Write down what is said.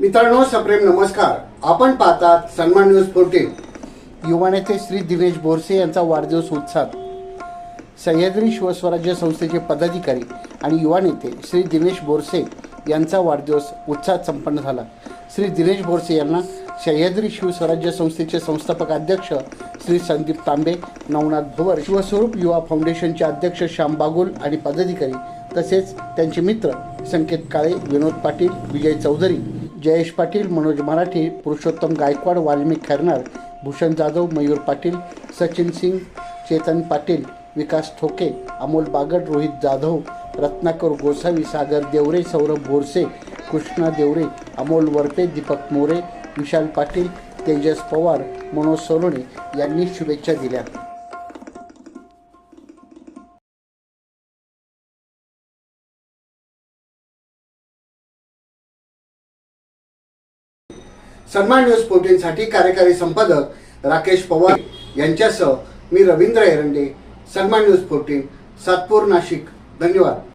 मित्रांनो सप्रेम नमस्कार. आपण पाहतात सन्मान न्यूज फोर्टीन युवा नेते श्री दिनेश बोरसे यांचा वाढदिवस उत्साहात. सह्याद्री शिवस्वराज्य संस्थेचे पदाधिकारी आणि युवा नेते श्री दिनेश बोरसे यांचा वाढदिवस उत्साहात संपन्न झाला. श्री दिनेश बोरसे यांना सह्याद्री शिवस्वराज्य संस्थेचे संस्थापक अध्यक्ष श्री संदीप तांबे नवनाथ भवर शिवस्वरूप युवा फाउंडेशनचे अध्यक्ष श्याम बागुल आणि पदाधिकारी तसेच त्यांचे मित्र संकेत काळे विनोद पाटील विजय चौधरी जयेश पाटील मनोज मराठी पुरुषोत्तम गायकवाड वाल्मिक खैरनार भूषण जाधव मयूर पाटील सचिन सिंग चेतन पाटील विकास ठोके अमोल बागड रोहित जाधव रत्नाकर गोसावी सागर देवरे सौरभ बोरसे कृष्णा देवरे अमोल वरपे दीपक मोरे विशाल पाटील तेजस पवार मनोज सोलोणे यांनी शुभेच्छा दिल्या. सन्मान न्यूज फोर्टीनसाठी कार्यकारी संपादक राकेश पवार यांच्यासह मी रवींद्र एरंडे सन्मान न्यूज फोर्टीन सातपूर नाशिक. धन्यवाद.